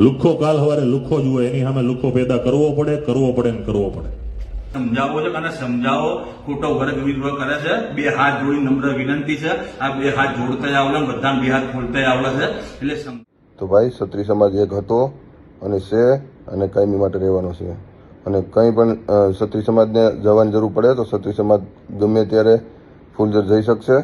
લુખ્ખો કાલ હવારે લુખ્ખો જુએ એની સામે લુખ્ખો પેદા કરવો પડે કરવો પડે ને કરવો પડે. સમજાવો છે અને સમજાવો. ખોટો વર્ગ વિદ્રોહ કરે છે. બે હાથ જોડી નમ્ર વિનંતી છે. આ બે હાથ જોડતા આવડે બધા બે હાથ ખોલતા આવડે છે. એટલે તો ભાઈ ક્ષત્રિય સમાજ એક હતો અને છે અને કાયમી માટે રહેવાનો છે. અને કંઈ પણ ક્ષત્રિય સમાજને જવાની જરૂર પડે તો ક્ષત્રિય સમાજ ગમે ત્યારે ફૂલઝર જઈ શકશે.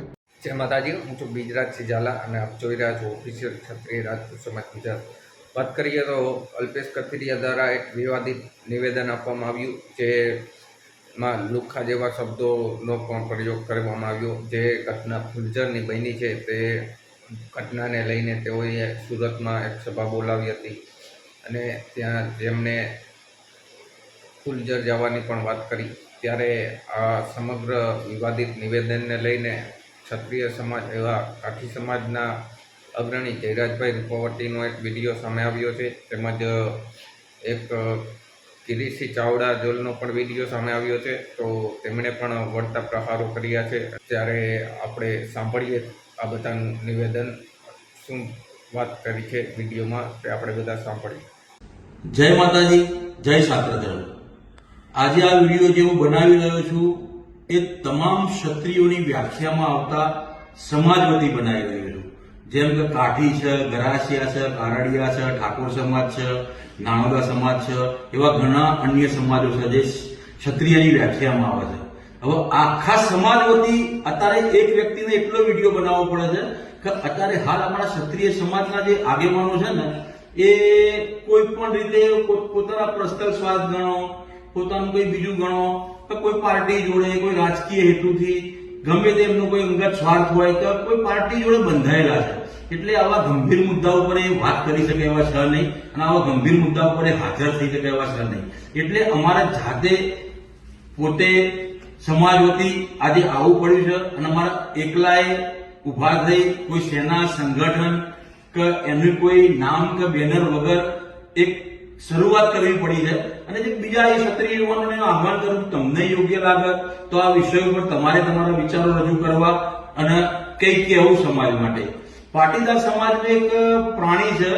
જય માતાજી હું છું બીજરાજ ઝાલા અને આપ જોઈ રહ્યા છો ઓફિશિયલ ક્ષત્રિય રાજપૂત સમાજ ગુજરાત. વાત કરીએ તો અલ્પેશ કથિરિયા દ્વારા એક વિવાદિત નિવેદન આપવામાં આવ્યું જેમાં લુખ્ખા જેવા શબ્દોનો પણ પ્રયોગ કરવામાં આવ્યો. જે ઘટના ફુલઝરની બની છે તે ઘટનાને લઈને તેઓએ સુરતમાં એક સભા બોલાવી હતી અને ત્યાં જેમને ફુલઝર જવાની પણ વાત કરી. ત્યારે આ સમગ્ર વિવાદિત નિવેદનને લઈને ક્ષત્રિય સમાજ એવા કાઠી સમાજના અગ્રણી જયરાજભાઈ રૂપાવટીનો એક વીડિયો સામે આવ્યો છે, તેમજ એક કિરીસિંહ ચાવડા જોલનો પણ વીડિયો સામે આવ્યો છે, તો તેમણે પણ વળતા પ્રહારો કર્યા છે. ત્યારે આપણે સાંભળીએ આ બધાનું નિવેદન, શું વાત કરી છે વિડીયોમાં તે આપણે બધા સાંભળીએ. જય માતાજી, જય શાસ્ત્રધર્મ. આજે આ વીડિયો જે હું બનાવી રહ્યો છું, એ તમામ ક્ષત્રિયોની વ્યાખ્યામાં આવતા સમાજ વતી બનાવી રહ્યો છું. જેમ કે કાઠી છે, ગરાસિયા છે, કારડિયા છે, ઠાકોર સમાજ છે, નાણોદા સમાજ છે, એવા ઘણા અન્ય સમાજો છે જે ક્ષત્રિયની વ્યાખ્યામાં આવે છે. હવે આખા સમાજ વતી અત્યારે એક વ્યક્તિને એટલો વીડિયો બનાવવો પડે છે કે અત્યારે હાલ અમારા ક્ષત્રિય સમાજના જે આગેવાનો છે ને, એ કોઈ પણ રીતે પોતાના પ્રસ્તર સ્વાદ ગણો, પોતાનું કોઈ બીજું ગણો, કે કોઈ પાર્ટી જોડે, કોઈ રાજકીય હેતુથી ગમે તે એમનો કોઈ અંગત સ્વાર્થ હોય કે કોઈ પાર્ટી જોડે બંધાયેલા છે. એટલે આવા ગંભીર મુદ્દા ઉપર એ વાત કરી શકે એવા છે નહીં અને આવા ગંભીર મુદ્દા ઉપર એ હાજર થઈ શકે એવા છે નહીં. એટલે અમારા જાતે પોતે સમાજ વતી આજે આવું પડ્યું છે અને અમારા એકલાએ ઊભા થઈ કોઈ સેના, સંગઠન કે એનું કોઈ નામ કે બેનર વગર એક શરૂઆત કરવી પડી છે. અને જે બીજા એ ક્ષત્રિય યુવાનોને આહવાન કરું તમને યોગ્ય લાગે તો આ વિષય ઉપર તમારે તમારા વિચારો રજૂ કરવા અને કંઈક કહેવું સમાજ માટે. પાટીદાર સમાજનું એક પ્રાણી છે,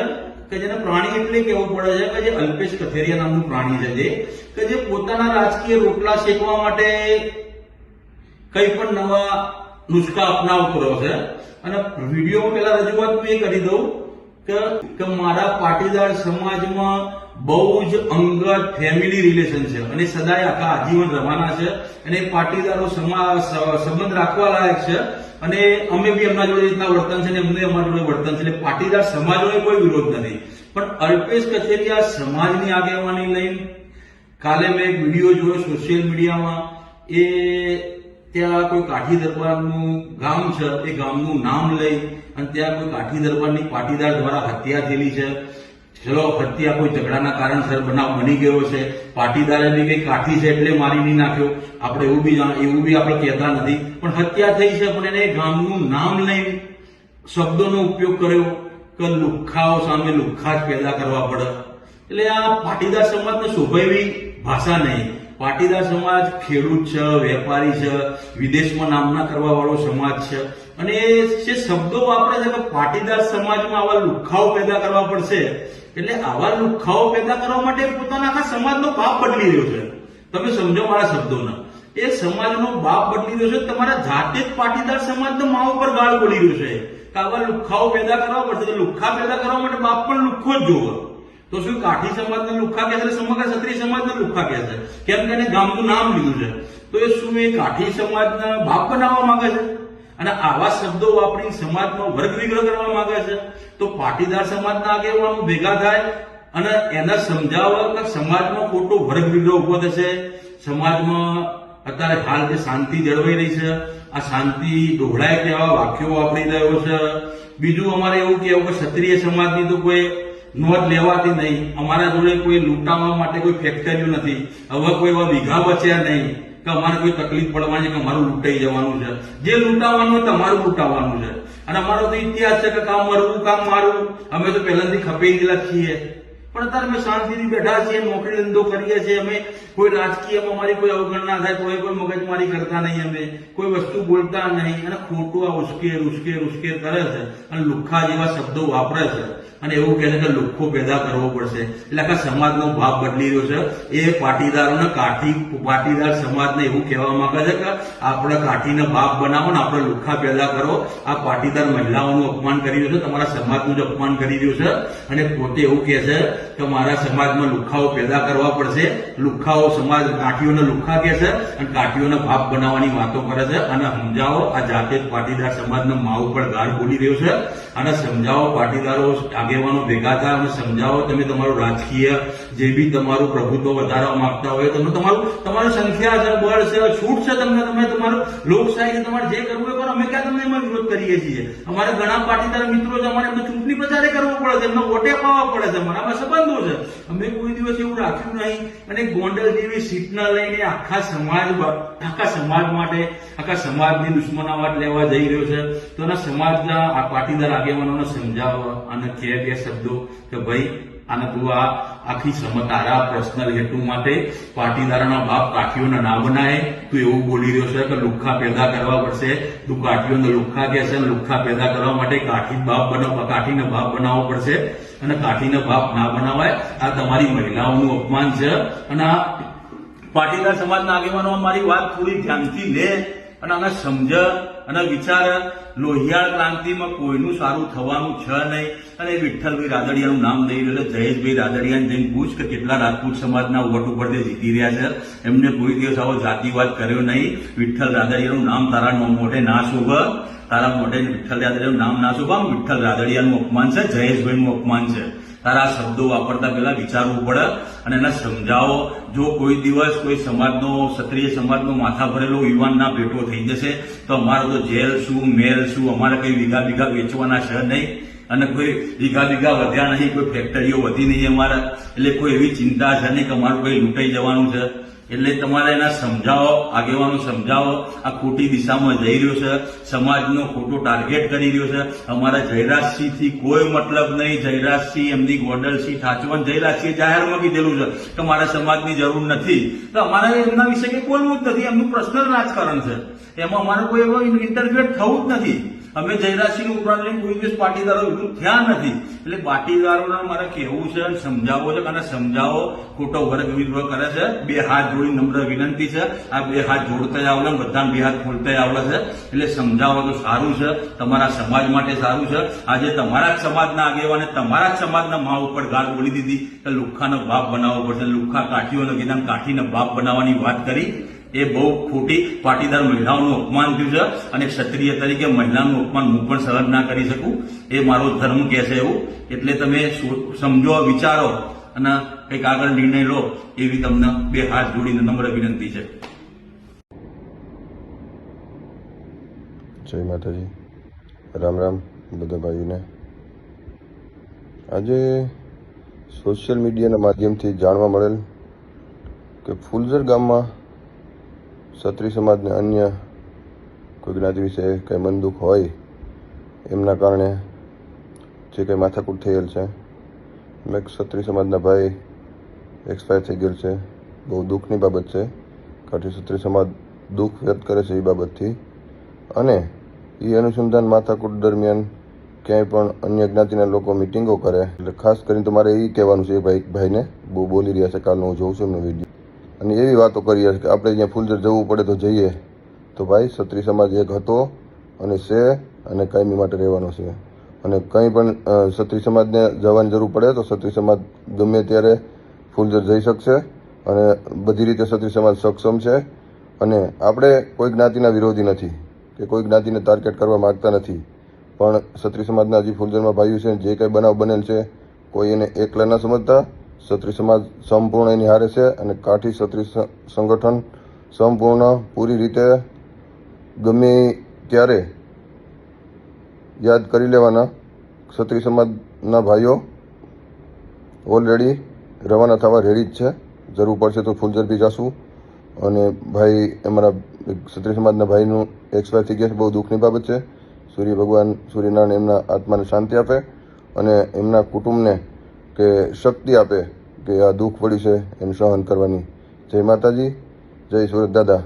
કે જેને પ્રાણી એટલે કહેવું પડે છે કે જે અલ્પેશ કથેરિયા નામનું પ્રાણી છે જે, કે જે પોતાના રાજકીય રોટલા શેકવા માટે કંઈ પણ નવા નુસ્ખા અપનાવતો રહ્યો છે. અને વિડીયોમાં પેલા રજૂઆત એ કરી દઉં કે મારા પાટીદાર સમાજમાં બહુ જ અંગત ફેમિલી રિલેશન છે. અને સદાય આખા આજીવન રહેવાના છે. અને પાટીદારો સંબંધ રાખવા લાયક છે. અને અમે બી એમના જોડે રીતના વર્તન છે ને એમને અમારા જોડે વર્તન છે. એટલે પાટીદાર સમાજોને કોઈ વિરોધ નથી. પણ અલ્પેશ કચેરિયા સમાજની આગેવાની લઈને કાલે મેં એક વીડિયો જોયો સોશિયલ મીડિયામાં એ ત્યાં કોઈ કાઠી દરબારનું ગામ છે. એ ગામનું નામ લઈ અને ત્યાં કોઈ કાઠી દરબારની પાટીદાર દ્વારા હત્યા થયેલી છે. ચલો હત્યા કોઈ ઝઘડાના કારણસર બનાવ બની ગયો છે. પાટીદારે બી કઈ કાઠી છે એટલે મારી નહીં નાખ્યો. આપણે એવું બી એવું બી આપણે કહેતા નથી. પણ હત્યા થઈ છે, પણ એને ગામનું નામ લઈને શબ્દોનો ઉપયોગ કર્યો કે લુખ્ખાઓ સામે લુખ્ખા જ પેદા કરવા પડે. એટલે આ પાટીદાર સમાજને શોભાવી ભાષા નહીં. પાટીદાર સમાજ ખેડૂત છે, વેપારી છે, વિદેશમાં નામના કરવા વાળો સમાજ છે. અને જે શબ્દો વાપરે છે કે પાટીદાર સમાજમાં આવા લુખાઓ પેદા કરવા પડશે, એટલે આવા લુખ્ખાઓ પેદા કરવા માટે પોતાના આખા સમાજનો ભાપ બદલી રહ્યો છે. તમે સમજો મારા શબ્દોના. એ સમાજનો બાપ બદલી રહ્યો છે, તમારા જાતે જ પાટીદાર સમાજનો મા ઉપર ગાળ બોલી રહ્યો છે. કે આવા લુખ્ખાઓ પેદા કરવા પડશે, તો લુખા પેદા કરવા માટે બાપ પણ લુખ્ખો જ જોવે. તો શું કાઠી સમાજને લુખ્ખા કહે છે, સમગ્ર ક્ષત્રિય સમાજને લુખ્ખા કહે છે? કેમ કે એને ગામનું નામ લીધું છે. તો એ શું એ કાઠી સમાજના બાપ બનાવવા માંગે છે? અને આવા શબ્દો વાપરી સમાજમાં વર્ગ વિગ્રહ કરવા માંગે છે. તો પાટીદાર સમાજના આગેવાનો ભેગા થાય અને એને સમજાવવા કે સમાજમાં ખોટો વર્ગ વિગ્રહ ઊભો થશે. સમાજમાં અત્યારે હાલ જે શાંતિ જળવાઈ રહી છે, આ શાંતિ ડોહળાય કેવા વાક્યો વાપરી રહ્યો છે. બીજું અમારે એવું કહેવું કે ક્ષત્રિય સમાજની તો કોઈ નોંધ લેવાતી નહીં. અમારા જોડે કોઈ લૂંટાવા માટે કોઈ ફેક્ટરીઓ નથી. હવે કોઈ એવા વિઘા બચ્યા નહીં. કે અમારે કોઈ તકલીફ પડવાની કે અમારું લૂંટાઈ જવાનું છે? જે લૂંટાવાનું હોય તમારું લૂંટાવાનું છે. અને અમારો તો ઇતિહાસ છે કે કામ મરવું, કામ મારવું. અમે તો પહેલાથી ખપી ગયેલા છીએ પણ અત્યારે અમે શાંતિથી બેઠા છીએ નોકરી ધંધો કરીએ છીએ. અમે કોઈ રાજકીયમાં અમારી કોઈ અવગણના થાય, કોઈ કોઈ મગજમારી કરતા નહીં અમે. કોઈ વસ્તુ બોલતા નહીં. અને ખોટું આ ઉશ્કેર ઉશ્કેર ઉશ્કેર કરે છે. અને લુખ્ખા જેવા શબ્દો વાપરે છે. અને એવું કહે છે કે લુખ્ખો પેદા કરવો પડશે. એટલે આખા સમાજનો ભાવ બદલી રહ્યો છે. એ પાટીદારોને કાઠી, પાટીદાર સમાજને એવું કહેવા માંગે છે કે આપણે કાઠીને ભાવ બનાવો ને આપણે લુખ્ખા પેદા કરો. આ પાટીદાર મહિલાઓનું અપમાન કરી રહ્યો છે. તમારા સમાજનું જ અપમાન કરી રહ્યો છે. અને પોતે એવું કહે છે કે મારા સમાજમાં લુખાઓ પેદા કરવા પડશે. લુખાઓ સમાજ કાઠીઓને લુખા કહે છે અને કાઠીઓને ભાપ બનાવવાની વાતો કરે છે. અને સમજાવો, આ જાતે પાટીદાર સમાજનો મા ઉપર ગાળ બોલી રહ્યો છે. અને સમજાવો, પાટીદારો આગેવાનો ભેગા થાય અને સમજાવો, તમે તમારું રાજકીય જે બી તમારું પ્રભુત્વ વધારવા માંગતા હોય, તમે તમારું, તમારી સંખ્યા છે, બળ છે, છૂટ છે તમને, તમે તમારું લોકશાહી તમારે જે કરવું એ પણ અમે ક્યાં તમને એમાં વિરોધ કરીએ છીએ? અમારે ઘણા પાટીદાર મિત્રો છે, અમારે એમને ચૂંટણી પ્રચારે કરવો પડે છે, એમને વોટે પાવા પડે છે અમારા આમાં સંબંધો છે. અમે કોઈ દિવસ એવું રાખ્યું નહીં. અને ગોંડલ જેવી સીટના લઈને આખા સમાજ આખા સમાજ માટે, આખા સમાજની દુશ્મનાવટ લેવા જઈ રહ્યો છે. તો એના સમાજના આ પાટીદાર આગેવાનોને સમજાવવા અને કે બે શબ્દો કે ભાઈ અને તું આ આખી સમતારા પર્સનલ હેતુ માટે પાટીદારોના બાપ કાઠીઓના ના બનાય. તું એવું બોલી રહ્યો છે કે લુખ્ખા પેદા કરવા પડશે. તું કાઠીઓને લુખ્ખા કહે છે લુખ્ખા પેદા કરવા માટે કાઠી બાપ બનાવ કાઠીને બાપ બનાવવો પડશે. અને કાઠીને બાપ ના બનાવાય. આ તમારી મહિલાઓનું અપમાન છે. અને આ પાટીદાર સમાજના આગેવાનો મારી વાત થોડી ધ્યાનથી લે. અને આને સમજ અને વિચાર લોહિયાળ ક્રાંતિમાં કોઈનું સારું થવાનું છે નહીં. અને વિઠ્ઠલભાઈ રાદડિયાનું નામ લઈ રહ્યો જયેશભાઈ રાદડિયાને જઈને પૂછ કે કેટલા રાજપૂત સમાજના વોટ ઉપર તે જીતી રહ્યા છે. એમને કોઈ દિવસ આવો જાતિવાદ કર્યો નહીં. વિઠ્ઠલ રાદડિયાનું નામ તારા મોઢે ના શોભ. તારા મોઢે વિઠ્ઠલ રાદડિયાનું નામ ના શોભા. વિઠ્ઠલ રાદડિયાનું અપમાન છે, જયેશભાઈનું અપમાન છે. તારા શબ્દો વાપરતા પહેલા વિચારવું પડે. અને એને સમજાવો. જો કોઈ દિવસ કોઈ સમાજનો, ક્ષત્રિય સમાજનો માથા ભરેલો યુવાનના ભેટો થઈ જશે, તો અમારો તો જેલ શું, મેલ શું, અમારે કઈ વીઘા વીઘા વેચવાના છે નહીં. અને કોઈ વીઘા વીઘા વધ્યા નહીં, કોઈ ફેક્ટરીઓ વધી નહીં અમારે. એટલે કોઈ એવી ચિંતા છે નહીં કે અમારું કંઈ લૂંટાઈ જવાનું છે. એટલે તમારે એના સમજાવો, આગેવાનો સમજાવો, આ ખોટી દિશામાં જઈ રહ્યો છે, સમાજનો ખોટો ટાર્ગેટ કરી રહ્યો છે. અમારા જયરાજસિંહથી કોઈ મતલબ નહીં, જયરાજસિંહ એમની ગોંડલસિંહ ઠાચવન જયરાજસિંહ જાહેરમાં કીધેલું છે કે મારા સમાજની જરૂર નથી. તો અમારે એમના વિશે કંઈ બોલવું જ નથી, એમનું પર્સનલ રાજકારણ છે. એમાં અમારે કોઈ એવો ઇન્ટરગ્રેટ થવું જ નથી. અમે જયરાજસિંહ ઉપરાંત કોઈ પાટીદારો વિરુદ્ધ થયા નથી. એટલે પાટીદારોને મારે કહેવું છે અને સમજાવવું છે અને સમજાવો, ખોટો વર્ગ વિદ્રોહ કરે છે, બે હાથ જોડી નમ્ર વિનંતી છે. આ બે હાથ જોડતા આવડે બધા બે હાથ ખોલતા આવડે છે. એટલે સમજાવો તો સારું છે, તમારા સમાજ માટે સારું છે. આજે તમારા જ સમાજના આગેવાને તમારા જ સમાજના મા ઉપર ગાળ બોલી દીધી. કે લુખ્ખાનો બાપ બનાવવો પડશે, લુખ્ખા કાઠીઓને કીધા કાઠીને બાપ બનાવવાની વાત કરી. એ બહુ ખોટી પાટીદાર મહિલાઓનું અપમાન થયું છે અને ક્ષત્રિય તરીકે મહિલાનું અપમાન હું પણ સહન ના કરી શકું. એ મારો ધર્મ કહે છે એવું. એટલે તમે સમજો, વિચારો અને કંઈક આગળ નિર્ણય લો એવી તમને બે હાથ જોડીને નમ્ર વિનંતી છે. જય માતાજી. રામ રામ બધા ભાઈઓને. આજે સોશિયલ મીડિયાના માધ્યમથી જાણવા મળેલ કે ફુલઝર ગામમાં ક્ષત્રિય સમાજને અન્ય કોઈ જ્ઞાતિ વિશે કંઈ મન દુઃખ હોય, એમના કારણે જે કંઈ માથાકૂટ થયેલ છે. એમાં એક ક્ષત્રિય સમાજના ભાઈ એક્સપાયર થઈ ગયેલ છે. બહુ દુઃખની બાબત છે. કાઠી ક્ષત્રિય સમાજ દુઃખ વ્યક્ત કરે છે એ બાબતથી. અને એ અનુસંધાન માથાકૂટ દરમિયાન ક્યાંય પણ અન્ય જ્ઞાતિના લોકો મિટિંગો કરે. એટલે ખાસ કરીને તો મારે એ કહેવાનું છે ભાઈ, ભાઈને. બહુ બોલી રહ્યા છે. કાલનો હું જોઉં છું એમનો વીડિયો. અને એવી વાતો કરી રહ્યા કે આપણે અહીંયા ફૂલઝર જવું પડે તો જઈએ. તો ભાઈ, ક્ષત્રિય સમાજ એક હતો અને છે અને કાયમી માટે રહેવાનો છે. અને કંઈ પણ ક્ષત્રિય સમાજને જવાની જરૂર પડે તો ક્ષત્રિય સમાજ ગમે ત્યારે ફૂલઝર જઈ શકશે અને બધી રીતે ક્ષત્રિય સમાજ સક્ષમ છે. અને આપણે કોઈ જ્ઞાતિના વિરોધી નથી કે કોઈ જ્ઞાતિને ટાર્ગેટ કરવા માગતા નથી. પણ ક્ષત્રિય સમાજના હજી ફૂલઝરમાં ભાઈઓ છે જે કંઈ બનાવ બનેલ છે, કોઈ એને એકલા ન સમજતા ક્ષત્રિય સમાજ સંપૂર્ણ એની હારે છે અને કાઠી ક્ષત્રિય સંગઠન સંપૂર્ણ પૂરી રીતે ગમે ત્યારે યાદ કરી લેવાના ક્ષત્રિય સમાજના ભાઈઓ ઓલરેડી રવાના થવા રેડી જ છે. જરૂર પડશે તો ફૂલઝર બી જાશું. અને ભાઈ, અમારા ક્ષત્રિય સમાજના ભાઈનું એક્સપાયર થઈ ગયા છે બહુ દુઃખની બાબત છે. સૂર્ય ભગવાન સૂર્યનારાયણ એમના આત્માને શાંતિ આપે અને એમના કુટુંબને કે શક્તિ આપે, કે આ દુઃખ પડ્યું છે એને સહન કરવાની. જય માતાજી, જય સુરત દાદા.